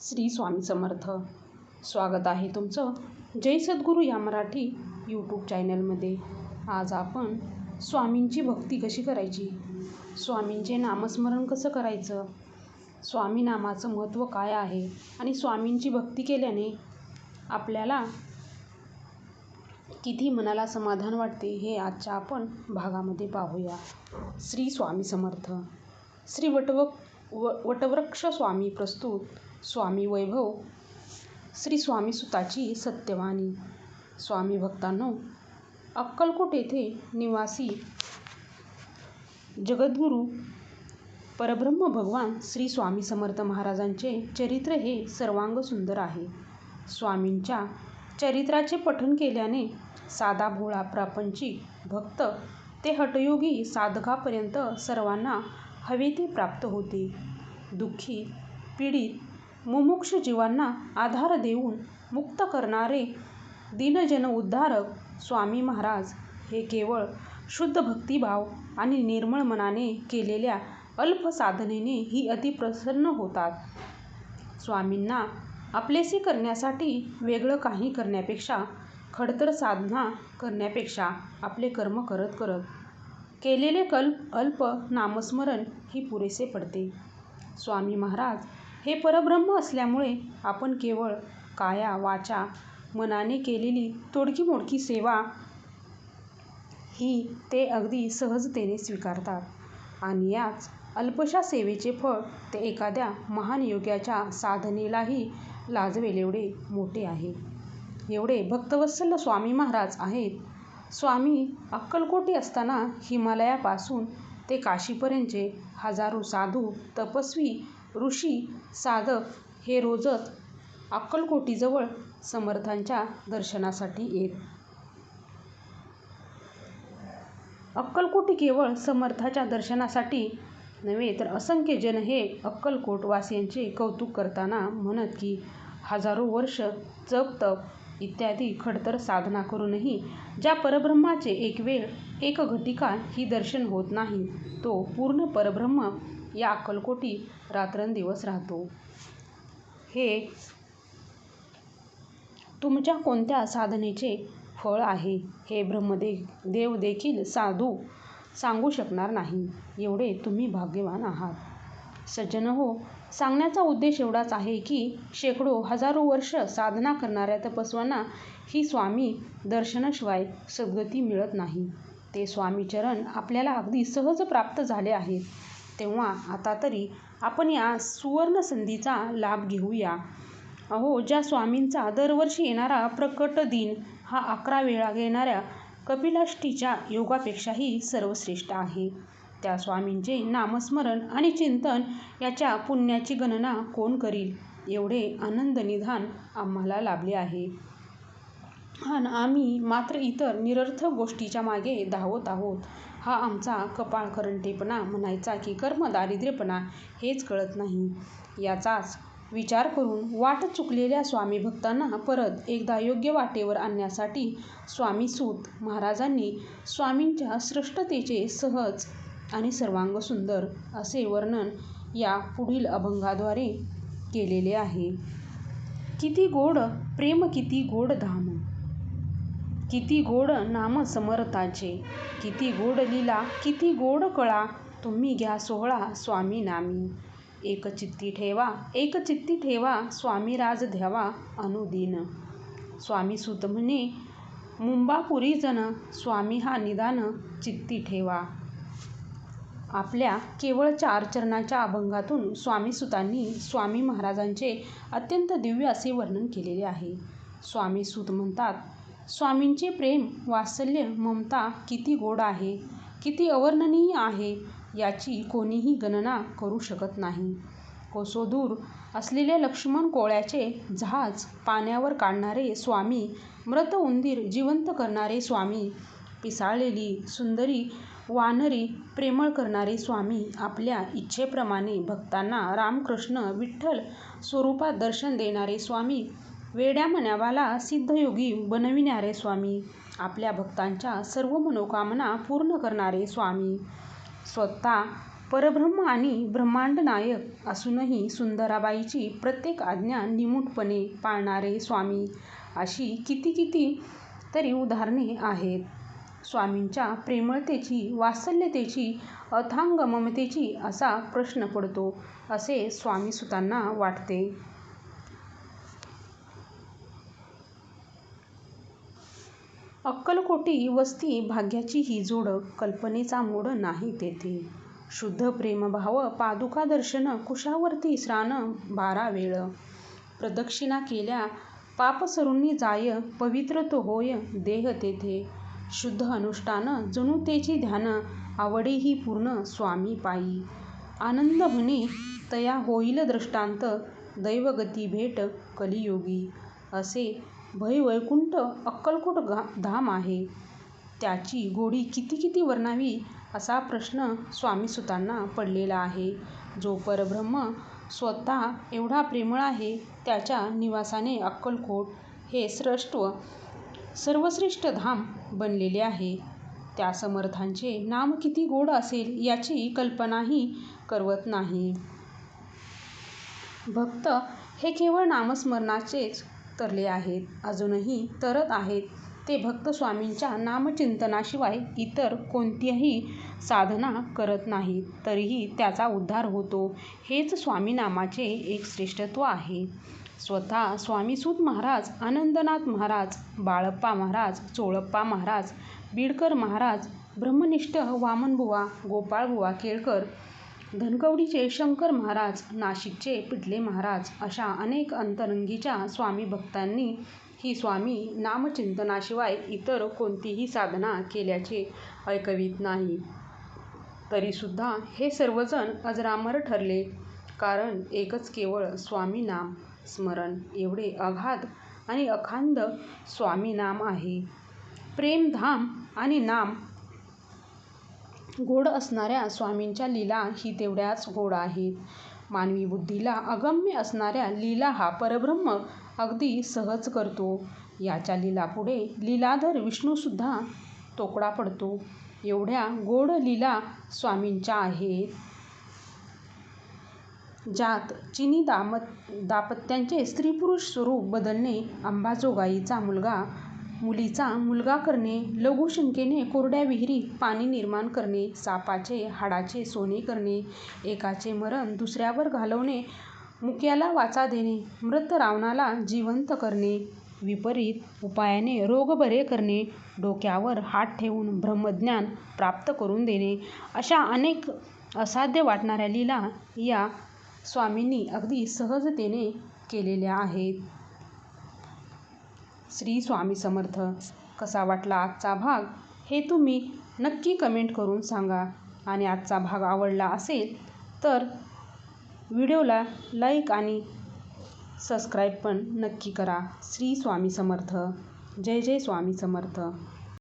श्री स्वामी समर्थ. स्वागत आहे तुमचं जय सद्गुरू या मराठी यूट्यूब चॅनलमध्ये आज आपण स्वामींची भक्ती कशी करायची? स्वामींचे नामस्मरण कसं करायचं? स्वामी नामाचं महत्त्व काय आहे आणि स्वामींची भक्ती केल्याने आपल्याला किती मनाला समाधान वाटते हे आजच्या आपण भागामध्ये पाहूया. श्री स्वामी समर्थ. श्री वटव व वटवृक्ष स्वामी प्रस्तुत स्वामी वैभव श्री स्वामी सुताची सत्यवाणी. स्वामी भक्तांनो अक्कलकोट येथे निवासी जगद्गुरू परब्रह्म भगवान श्री स्वामी समर्थ महाराजांचे चरित्र हे सर्वांग सुंदर आहे. स्वामींच्या चरित्राचे पठण केल्याने साधा भोळा प्रापंचिक भक्त ते हटयोगी साधकापर्यंत सर्वांना हवी ती प्राप्त होते. दुःखी पीडित मुमुक्ष जीवांना आधार देऊन मुक्त करणारे दिनजन उद्धारक स्वामी महाराज हे केवळ शुद्ध भक्तिभाव आणि निर्मळ मनाने केलेल्या अल्प साधनेने ही अतिप्रसन्न होतात. स्वामींना आपलेसे करण्यासाठी वेगळं काही करण्यापेक्षा खडतर साधना करण्यापेक्षा आपले कर्म करत करत केलेले कल्प अल्प नामस्मरण ही पुरेसे पडते. स्वामी महाराज हे परब्रह्म असल्यामुळे आपण केवळ काया वाचा मनाने केलेली तोडकी मोडकी सेवा ही ते अगदी सहजतेने स्वीकारतात. आणि याच अल्पशा सेवेचे फळ ते एखाद्या महान योग्याच्या साधनेलाही लाजवेल एवढे मोठे आहे. एवढे भक्तवत्सल स्वामी महाराज आहेत स्वामी अक्कलकोटी असताना हिमालयापासून ते काशीपर्यंतचे हजारो साधू तपस्वी ऋषी साधक हे रोजच अक्कलकोटीजवळ समर्थांच्या दर्शनासाठी येत. अक्कलकोटी केवळ समर्थाच्या दर्शनासाठी नव्हे तर असंख्य जन हे अक्कलकोट वासियांचे कौतुक करताना म्हणत की हजारो वर्ष जप तप इत्यादी खडतर साधना करूनही ज्या परब्रह्माचे एक वेळ एक घटिका ही दर्शन होत नाही तो पूर्ण परब्रह्म या अक्कलकोटी रात्रंदिवस राहतो. हे तुमच्या कोणत्या साधनेचे फळ आहे हे ब्रह्मदेवदेखील साधू सांगू शकणार नाही एवढे तुम्ही भाग्यवान आहात. सज्जनहो सांगण्याचा उद्देश एवढाच आहे की शेकडो हजारो वर्ष साधना करणाऱ्या तपस्व्यांना ही स्वामी दर्शनाशिवाय सद्गती मिळत नाही. ते स्वामीचरण आपल्याला अगदी सहज प्राप्त झाले आहेत तेव्हा आता तरी आपण या सुवर्ण संधीचा लाभ घेऊया अहो ज्या स्वामींचा दरवर्षी येणारा प्रकट दिन हा अकरा वेळा येणाऱ्या कपिलाष्टीच्या योगापेक्षाही सर्वश्रेष्ठ आहे. त्या स्वामींचे नामस्मरण आणि चिंतन याच्या पुण्याची गणना कोण करील एवढे आनंदनिधान आम्हाला लाभले आहे. अन आम्ही मात्र इतर निरर्थक गोष्टींच्या मागे धावत आहोत हा आमचा कपाळखरटेपणा म्हणायचा की कर्मदारिद्र्यपणा हेच कळत नाही. याचाच विचार करून वाट चुकलेल्या स्वामीभक्तांना परत एकदा योग्य वाटेवर आणण्यासाठी स्वामीसूत महाराजांनी स्वामींच्या श्रेष्ठतेचे सहज आणि सर्वांग सुंदर असे वर्णन या पुढील अभंगाद्वारे केलेले आहे. किती गोड प्रेम किती गोड धाम. किती गोड नाम समर्थाचे किती गोड लीला किती गोड कळा. तुम्ही घ्या सोहळा स्वामी नामी. एकचित्ती ठेवा एकचित्ती ठेवा. स्वामीराज द्यावा अनुदिन. स्वामी सुत म्हणे मुंबापुरीजन स्वामी हा निदान चित्ती ठेवा. आपल्या केवळ चार चरणाच्या अभंगातून स्वामीसुतांनी स्वामी महाराजांचे अत्यंत दिव्य असे वर्णन केलेले आहे. स्वामीसूत म्हणतात, स्वामींचे प्रेम, वात्सल्य, ममता किती गोड आहे, किती अवर्णनीय आहे याची कोणीही गणना करू शकत नाही. कोसोदूर असलेल्या असलेले लक्ष्मण कोळ्याचे जहाज पाण्यावर काढणारे स्वामी, मृत उंदीर जिवंत करणारे स्वामी, पिसाळलेली सुंदरी वानरी प्रेमळ करणारे स्वामी, आपल्या इच्छेप्रमाणे भक्तांना रामकृष्ण विठ्ठल स्वरूपात दर्शन देणारे स्वामी, वेड्या मनावाला सिद्धयोगी बनविणारे स्वामी, आपल्या भक्तांच्या सर्व मनोकामना पूर्ण करणारे स्वामी, स्वतः परब्रह्म आणि ब्रह्मांड नायक असूनही सुंदराबाईची प्रत्येक आज्ञा निमूटपणे पाळणारे स्वामी अशी किती किती तरी उदाहरणे आहेत. स्वामींच्या प्रेमळतेची, वात्सल्यतेची, अथांग ममतेची असा प्रश्न पडतो असे स्वामीसुतांना वाटते. अक्कलकोटी वस्ती भाग्याची ही जोड, कल्पनेचा मोड नाही तेथे. शुद्ध प्रेमभाव पादुका दर्शन कुशावर्ती स्नान बारा वेळ. प्रदक्षिणा केल्या पापसरूंनी जाय, पवित्र तो होय देह तेथे. शुद्ध अनुष्ठान जणू तेची ध्यान, आवडेही पूर्ण स्वामी पायी. आनंद म्हणे तया होईल दृष्टांत, दैवगती भेट कलियोगी असे भैवैकुंठ अक्कलकोट धाम आहे. त्याची गोडी किती किती वर्णावी असा प्रश्न स्वामीसुतांना पडलेला आहे. जो परब्रह्म स्वतः एवढा प्रेमळ आहे, त्याच्या निवासाने अक्कलकोट हे सर्वश्रेष्ठ धाम बनलेले आहे. त्या समर्थांचे नाम किती गोड असेल याची कल्पनाही करवत नाही. भक्त हे केवळ नामस्मरणाचेच तरले आहेत. अजूनही तरत आहेत ते भक्त स्वामींच्या नामचिंतनाशिवाय इतर कोणतीही साधना करत नाहीत, तरीही त्याचा उद्धार होतो. हेच स्वामीनामाचे एक श्रेष्ठत्व आहे. स्वतः स्वामीसूत महाराज, आनंदनाथ महाराज, बाळप्पा महाराज, चोळप्पा महाराज, बीडकर महाराज, ब्रह्मनिष्ठ वामनबुवा, गोपाळबुवा केळकर, धनकवडीचे शंकर महाराज, नाशिकचे पिंटले महाराज अशा अनेक अंतरंगीच्या स्वामी भक्तांनी ही स्वामी नामचिंतनाशिवाय इतर कोणतीही साधना केल्याचे ऐकवीत नाही. तरीसुद्धा हे सर्वजण अजरामर ठरले, कारण एकच केवळ स्वामी नाम स्मरण एवढे अगाध आणि अखंड स्वामीनाम आहे. प्रेमधाम आणि नाम गोड असणाऱ्या स्वामींच्या लीला ही तेवढ्याच गोड आहेत. मानवी बुद्धीला अगम्य असणाऱ्या लीला हा परब्रह्म अगदी सहज करतो. याच्या लीलापुढे लीलाधर विष्णूसुद्धा तोकडा पडतो. एवढ्या गोड लीला स्वामींच्या आहेत. ज्यात चिनी दामत दापत्यांचे स्त्री-पुरुष स्वरूप बदलणे, अंबाजोगाईचा मुलगा मुलीचा मुलगा करणे, लघुशंकेने कोरड्या विहिरीत पाणी निर्माण करणे, सापाचे हाडाचे सोने करणे, एकाचे मरण दुसऱ्यावर घालवणे, मुक्याला वाचा देणे, मृत रावणाला जिवंत करणे, विपरीत उपायाने रोग बरे करणे, डोक्यावर हात ठेवून ब्रह्मज्ञान प्राप्त करून देणे अशा अनेक असाध्य वाटणाऱ्या लीला या स्वामींनी अगदी सहजतेने केलेल्या आहेत. श्री स्वामी समर्थ. कसा वाटला आजचा भाग हे तुम्ही नक्की कमेंट करून सांगा आणि आजचा भाग आवडला असेल तर व्हिडिओला लाईक आणि सबस्क्राईब पण नक्की करा. श्री स्वामी समर्थ. जय जय स्वामी समर्थ.